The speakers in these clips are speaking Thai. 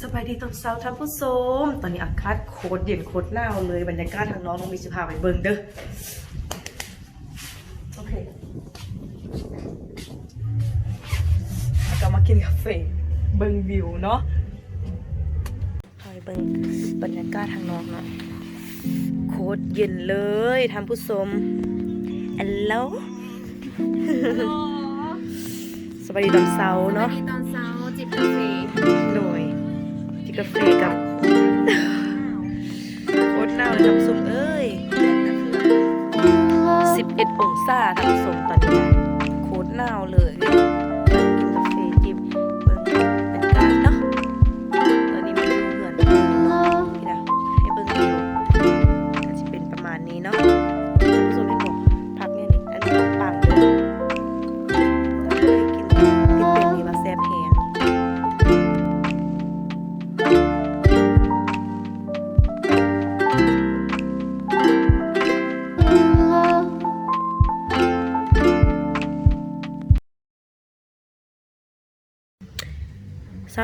สบายดีตอนเช้าท่านผู้ชม ตอนนี้อากาศโคตรเย็นโคตรหนาวเลยบรรยากาศทางน้องต้องมีสิพาไปเบิ่งเด้อ โอเคแล้วก็มากินกาแฟเบิ่งวิวเนาะพาไปเบิ่งบรรยากาศทางนอกเนาะ โคตรเย็นเลยท่านผู้ชมอัลโหลสบายดีตอนเช้าเนาะสวัสดีตอนเช้าจิบกาแฟโดยจิบ กาแฟกับโคตรหนาวเลยท่านผู้มเอ้ย11องศาทำส้มตอนนี้โคตรหนาวเลย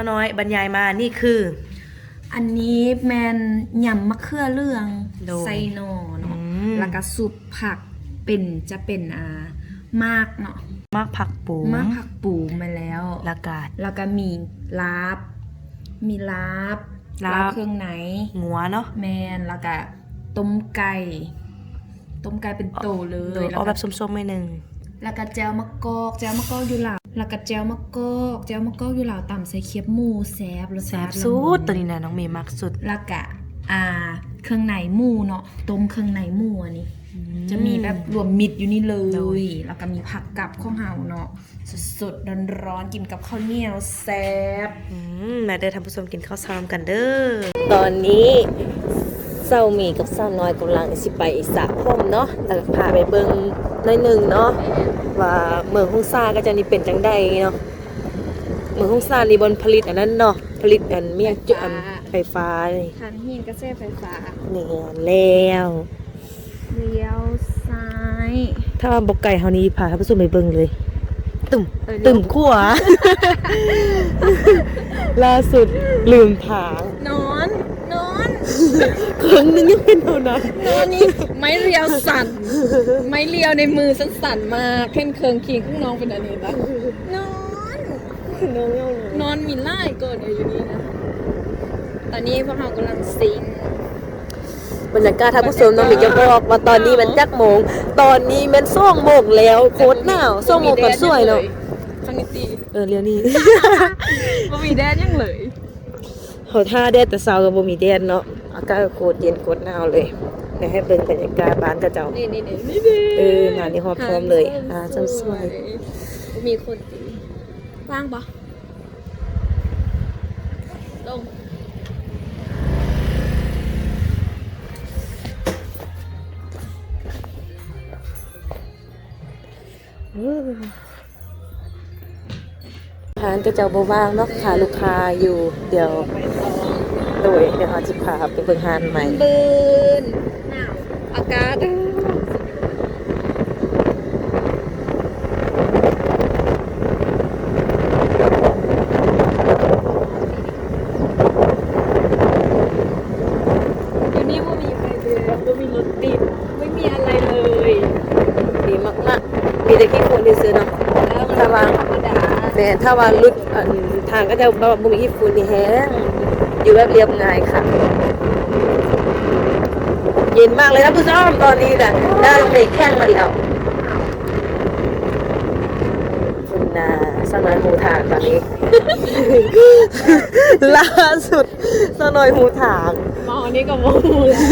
าวน้อยบรรยายมานี่คือ อันนี้แมนยำมะเขือเรื่องโดยไซโนเนาะอืม แล้วก็ซุปผักเป็นจะเป็นอ่ามากเนาะมากผักปูมากผักปูมาแล้ว ละกาด แล้วก็มีลาบ มีลาบลาบ เครื่องไหน งัวเนาะ แมนแล้วก็ต้มไก่ ต้มไก่เป็นโตเลโดยยแล้วเอาแบก็บส้มๆไม่หนึ่ง แล้วก็แจวมะกอกแจวมะกอกอยู่ลาว แล้วก็แจวมะกอกแจวมะกอกอยู่ลาวต่ำใส่เคียบหมูแซบรสแซ่ชาบติสุดละมุตัวนี้นะน้องเมย์มักสุดแล้วก็อ่า เครื่องในหมูเนาะต้มเครื่องในหมูอันนี้จะมีแบบรวมมิตรอยู่นี่เลโดย ย แล้วก็มีผักกับข้าวเหาเนาะสดๆร้อนๆกินกับข้าวเหนียวแซ่บอืมมาเด้อท่านผู้ชมกินข้าวซ้ำกันเด้อ ตอนนี้เศร้ามีกับเศร้าน้อยกำลังสิไปสระผมเนาะแล้วก็พาไปเบิ่งหน้อยหนึ่งเนาะ ว่าเมืองฮงซาก็จะนี่เป็นจังใดเนาะเมืองฮงซานี่บนผลิตอันนั้นเนาะผลิตอันเมียงจุอันไฟฟ้านี่ทานหินกระแสไฟฟ้านี่แล้วเลี้ยวซ้าย ถ้าว่าบกไก่เฮานี้พาท่านผู้ชมไปเบิ่งเลยตุ่มเออตุ่มขัวล่าสุดลืมถางนอนนอน ครั้งหนึงยังเป็นเท่านั้นนอนนี่ไม้เรียวสั่น ไม้เรียวในมือฉันสั่นมากเพ่นเคืองคิงข้างน้องเป็นอันนี้ปะนอน น้องเงานอนมีไล่เกินอยู่นี่นะ ตอนนี้พวกเรากำลังซิง บรรยากาศท่านผู้ชมน้องมิกจะบอกว่าตอนนี้มันจักโมง ตอนนี้มันส่องโมงแล้วโคตรหนาวส่องโมงกันสวยเนาะฟังนิตีเออเรียวนี่ บ่มีแดดยังเลยเขาท่าแดดแต่เช้าก็บ่มีแดดเนาะ อากาศก็โคตรเย็นโคตรหนาวเลยเดี๋ยวให้เบิ่งบรรยากาศบ้านกระเจ้านี่นี่นี่นี่นี่เออมานี่ฮอดพร้อมเลยอ่าเจ้าสวย มีคนตีว่างปะลงร้านกระเจ้าบ่ว่างเนาะค่ะลูกค้าอยู่เดี๋ยว โดยเดี๋ยวเราจะพาไปเบิ่งร้านใหม่บืนหนาวอากาศอยู่นี่ว่ามีไฟเรือว่ามีรถติดไม่มีอะไรเลยดีมากๆมีแต่ขี้ฝุ่นที่ซื้อเนาะแล้วถ้าว่าธรรมดาแต่ถ้าว่าลุดอันทางก็จะบ่บ่มีขี้ฝุ่นนี่แฮง อยู่แบบเรียบง่ายค่ะ เย็นมากเลยนะผู้ชมตอนนี้น่ะได้ลงไปแข้งมาแล้วคุณนาสนอยหูถางตอนนี้ ล่าสุดสนอยหูถางมองอันนี้ก็มองแล้ว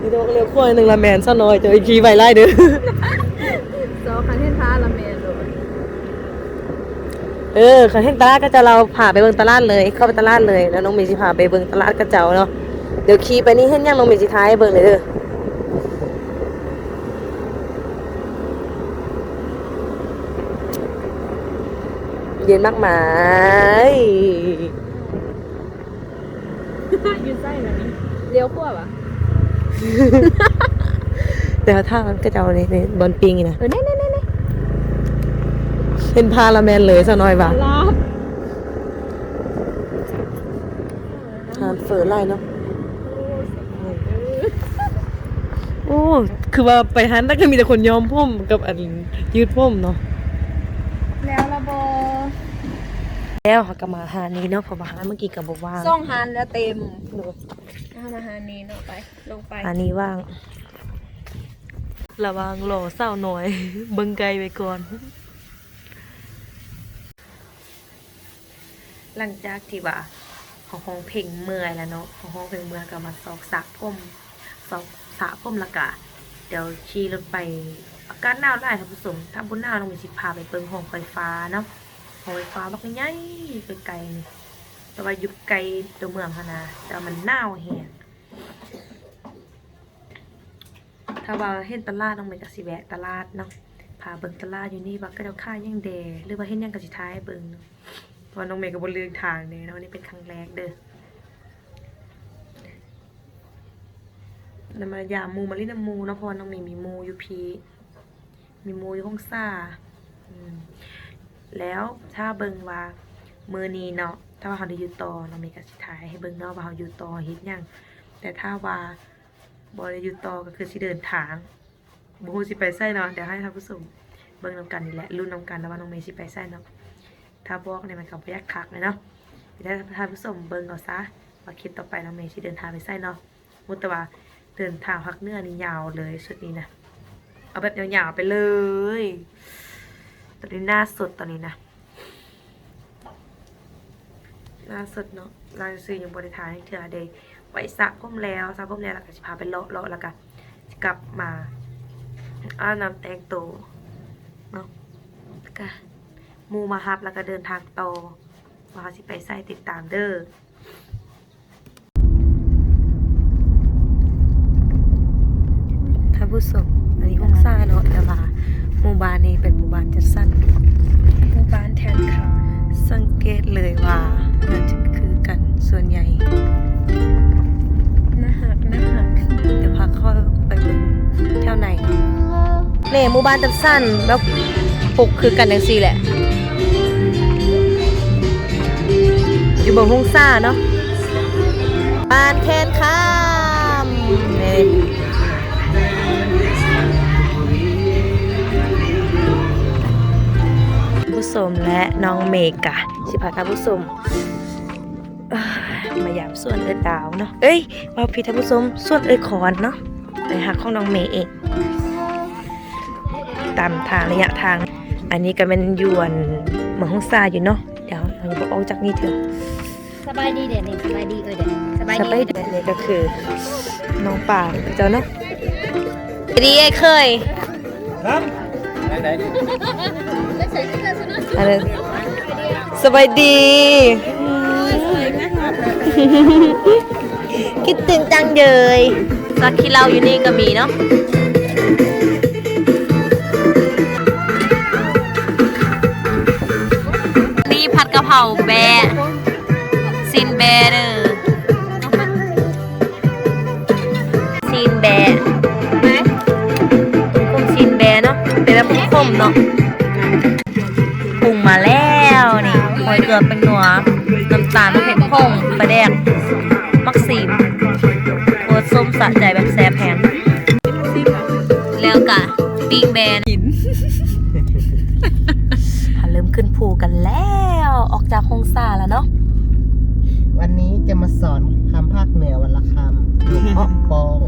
นี่ต้องเรียกขั้วหนึ่งละแมนซะหน่อยเจออีกทีไวไล่เด้อ โซคันเทนท้าละเมนเลย เออคันเห็นตลาดก็จะเราพาไปเบิ่งตลาดเลย เข้าไปตลาดเลย แล้วน้องเมย์สิพาไปเบิ่งตลาดกระเจ้าเนาะ เดี๋ยวขี่ไปนี่เห็นยังน้องเมย์สิท้ายให้เบิ่งเลยเด้อเย็นมากมายยืนไส้แบบนี้เลี้ยวขั้วปะแต่ว่าถ้ามันกระเจ้าในในบอลปิงนี่นะเออเน่ เน่เน่เน่เห็นพาราแมนเลยซะหน่อยว่ะรอบทานเฟอร์ไล่เนาะโอ้คือว่าไปฮันนั่นก็มีแต่คนยอมพ่มกับอันยืดพ่มเนาะแล้วระบแล้วเขาก็มาหานี้เนาะเพอมาหาเมื่อกี้กับบอกว่างซ่องหันแล้วเต็มเอามาหานี้เนาะไปลงไปหานี้ว่างระวังหล่อเศร้าหน่อยเบิ่งไกลไปก่อน หลังจากที่ว่าของห้องเพลงเมื่อยแล้วเนาะของห้องเพลงเมื่อยก็มาซอกสระผมซอกสระผมละกะ เดี๋ยวขี่รถไปอากาศหนาวได้ท่านผู้ชมถ้าบุญหนาวต้องมีสิพาไปเปิงห้องไฟฟ้าเนาะห้องไฟฟ้าบักใหญ่ไปไกลนี่แต่ว่าอยู่ไกลตัวเมืองพะนะแต่มันหนาวแฮงถ้าว่าเห็นตลาดต้องไปกับสิแวะตลาดเนาะพาเบิ่งตลาดอยู่นี่ว่าก็เจ้าค่ายังแดหรือว่าเห็นยังก็สิท้ายเบิ่งเนาะ ราะว่าน้องเมย์ก็บ่ลืมทางเด้เนาะนี่เป็นครั้งแรกเด้อนำมายามูมาลินำหมูนะพราน้องเมีมีมูยูพีมีมูยู่ห้องซ่าแล้วถ้าเบิงว่ามือนีเนาะถ้าว่าเขาได้อยู่ต่อน้องมีกสิถ่ายให้เบิงเนาะว่าเขาอยู่ต่อเฮ็ดยังแต่ถ้าว่าบ่ได้อยู่ต่อก็คือสิเดินทางบ่ฮู้สิไปไสเนาะเดี๋ยวให้ท่านผู้ชมเบิ่งนํกันนี่แหละรุ่นนํกันแล้วว่าน้องเมย์สิไปไสเนาะ ถ้าบอกเนี่ยมันก็บ่อยากคักเลยเนาะเดี๋ยวให้ท่านผู้ชมเบิ่งเอาซะว่าคลิปต่อไปน้องเมย์สิเดินทางไปไสเนาะมุตว่าเดินทางพักเนื้อนี่ยาวเลยชุดนี้นะเอาแบบยาวๆไปเลยตอนนี้หน้าสดตอนนี้นะหน้าสดเนาะลายซื้อยังบริทานให้เธอเดย์ไว้สระผมแล้วสระผมแล้วแล้วก็จะพาไปเลาะเลาะแล้วก็กลับมาอาบน้ำแต่งตัวเนาะก็ มูมาฮับแล้วก็เดินทางต่อว่าสิไปใส่ติดตามเด้อท่านผู้ชมอันนี้ห้องซ่าเนาะแต่ว่าหมู่บ้านนี้เป็นหมู่บ้านจัดสรรหมู่บ้านแทนค่ะ สังเกตเลยว่าเงินจะคือกันส่วนใหญ่น่าหักน่าหักเดี๋ยวพาเข้าไปเบิ่งแถวไหนเนี่หมู่บ้านจัดสรรแล้วปลูกคือกันจังซี่แหละ อยู่บนห้องซ่าเนาะบานแคนข้ามนี่ผู้ชมและน้องเมกะสิพาท่านผู้ชมเอ้ยมายามส่วนเอิดดาวเนาะ เอ้ยมาพี่ท่านผู้ชมส่วนเอิดคอนเนาะไปหักของน้องเมย์เอง ตามทางระยะทาง อันนี้ก็เป็นยวนเหมืองห้องซาอยู่เนาะ เดี๋ยวเราจะออกจากนี่เถอะสบายดีเด็ดนี่สบายดีเออเด็ดสบายสดีไปเดอร์นี่ก็คือ น้องป่าเจ้าเนาะดีไอ้เคยอะไรสบายดีคิดถึงจังเลยสักที่เราอยู่นี่ก็มีเนาะ นี่ สอนคำภาคเหนือวันละคำหลวงพ่อปอง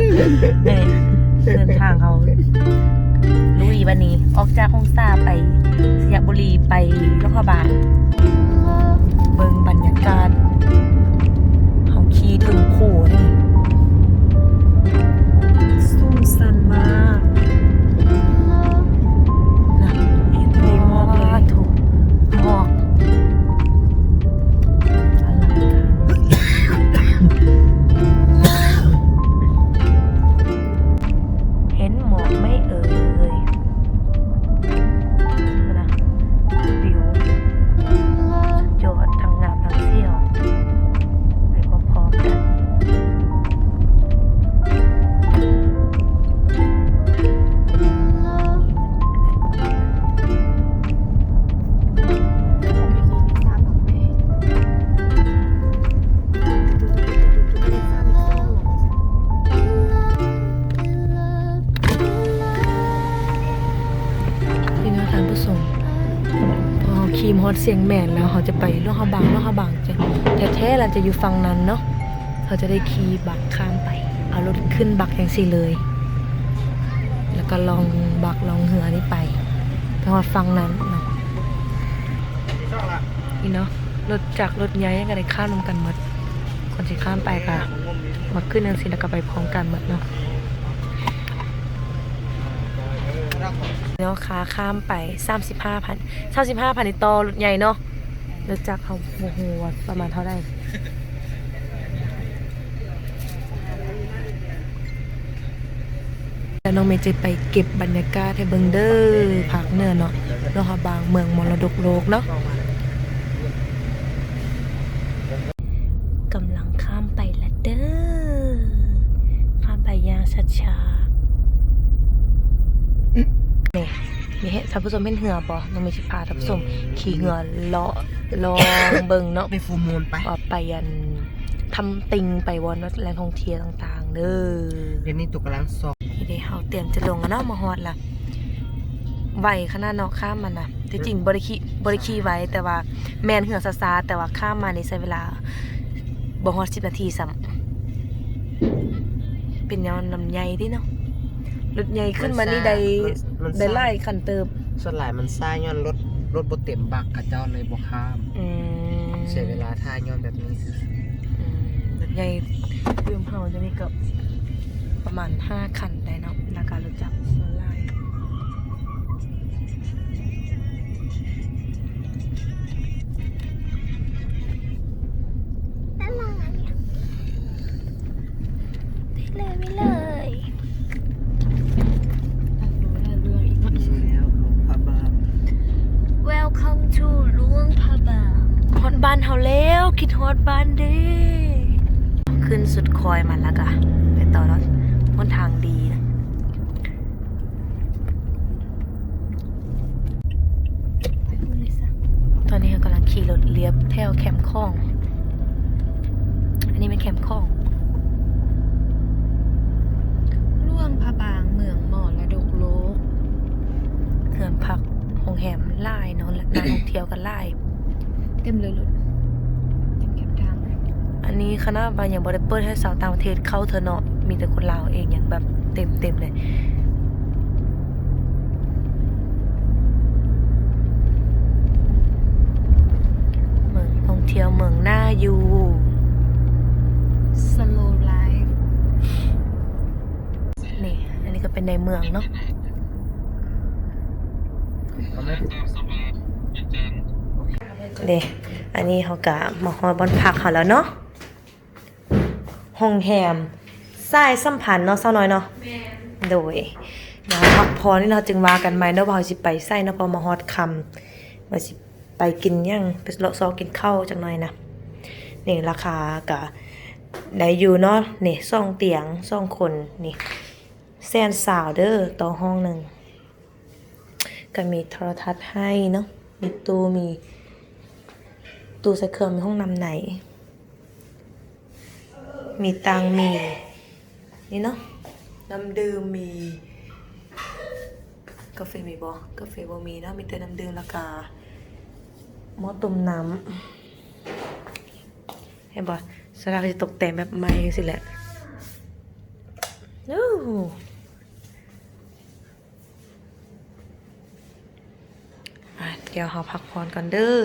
นี่เดินทางเขาลุยวันนี้ ออกจากฮงซาไปสยบุรีไปนครบาล อดเสียงแม่นแล้วเขาจะไปล่องฮาบางล่องฮาบางจะแต่แท้ๆเราจะอยู่ฝั่งนั้นเนาะเขาจะได้ขี่บักข้ามไป เอารถขึ้นบักอย่างสี่เลย แล้วก็ลองบักลองเหือนี่ไปไปฮอดฝั่งนั้นเนาะนี่เนาะรถจากรถใหญ่ยังได้ข้ามนำกันหมดคนที่ข้ามไปก็มาขึ้นจังซีแล้วก็ไปพร้อมกันหมดเนาะ เนาะขาข้ามไป 35พัน35พันนี่ต่อรถใหญ่เนาะรถจักรเขาโอ้โหประมาณเท่าไหร่แล้วน้องเมย์จะไปเก็บบรรยากาศให้เบิงเด้อภาคเหนือเนาะเนาะค่ะบางเมืองมรดกโลกเนาะกำลังข้ามไปละเด้อข้ามไปอย่างช้าๆ นี่มีเห็นท่านผู้ชมเห็นเหือบ่น้องมีสิพาท่านผู้ชมขี่เหือเลาะลองเบิ่งเนาะไปฟูลมูลไปว่าไปยันทำติงไปวนว่าแหล่งท่องเที่ยวต่างๆเด้อเดี๋ยวนี้ตุกกำลังสอบนี่เด้เฮาเตรียมจะลงแล้วเนาะมาฮอดละไวขนาดเนาะข้ามมันน่ะที่จริงบ่ได้ขี่บ่ได้ขี่ไว้แต่ว่าแม่นเหือซาๆแต่ว่าข้ามมานี่ใช้เวลาบ่ฮอด10นาทีซ้ำเป็นย้อนลำใหญ่ดิเนาะ รถใหญ่ขึ้นมานี่ได้มันได้ซ่า ไล่คันเติบส่วนหลายมันซ่าย้อนรถรถบ่เต็มบักเขาเจ้าเลยบ่ข้าม อืมเสียเวลาท่าย้อนแบบนี้ซื่ออืมรถใหญ่ยืมเฮาจะมีเกับประมาณห้าคันได้เนาะราคารถจักรส่วนล ฮอดบ้านเด้ขึ้นสุดคอยมันแล้วกะไปต่อเนาะบนทางดีนะตอนนี้เรากำลังขี่รถเลียบแถวแคมป์คลอง อันนี้เป็นแคมป์คลองร่วงพระบางเมืองมรดกโลกเขื่อนพักโรงแรมไล่เนาะและนักท่องเที่ยวกันไล่เต็มเลยรถเต็มแคมทาง อันนี้คณะบางอย่างบริเปิดให้สาวต่างประเทศเข้าเธอะเนาะมีแต่คนลาวเองอย่างแบบเต็มเต็มๆเลยเมืองท่องเที่ยวเมืองหน้าอยู่สโลไลฟ์นี่ อันนี้ก็เป็นในเมืองเนาะเอาไหมเดอันนี้เขากะมาฮอดบอนพักเขาแล้วเนาะ ห้องแฮมสายสัมพันธ์เนาะเศร้าน้อยเนาะโดยเดี๋ยวพักพอนี่เราจึงว่ากันไหมเนาะว่าเราสิไปไส้เนาะพอมาฮอดคำว่าสิไปกินหยังไปเลาะซอกินข้าวจังหน่อยนะนี่ราคากะได้อยู่เนาะนี่ซ่องเตียงซ่องคนนี่แสนสาวเด้อต่อห้องหนึ่งก็มีโทรทัศน์ให้เนาะมีตู้มีตู้ใส่เครื่องมีห้องน้ำไหน มีตังมี นี่เนาะน้ำดื่มมีกาแฟมีบ่กาแฟบ่มีเนาะมีแต่น้ำดื่มและกาหม้อต้มน้ำเห็นบ่สลากจะตกแต่งแบบใหม่สิแหละโอ้เดี๋ยวเราพักผ่อนก่อนเด้อ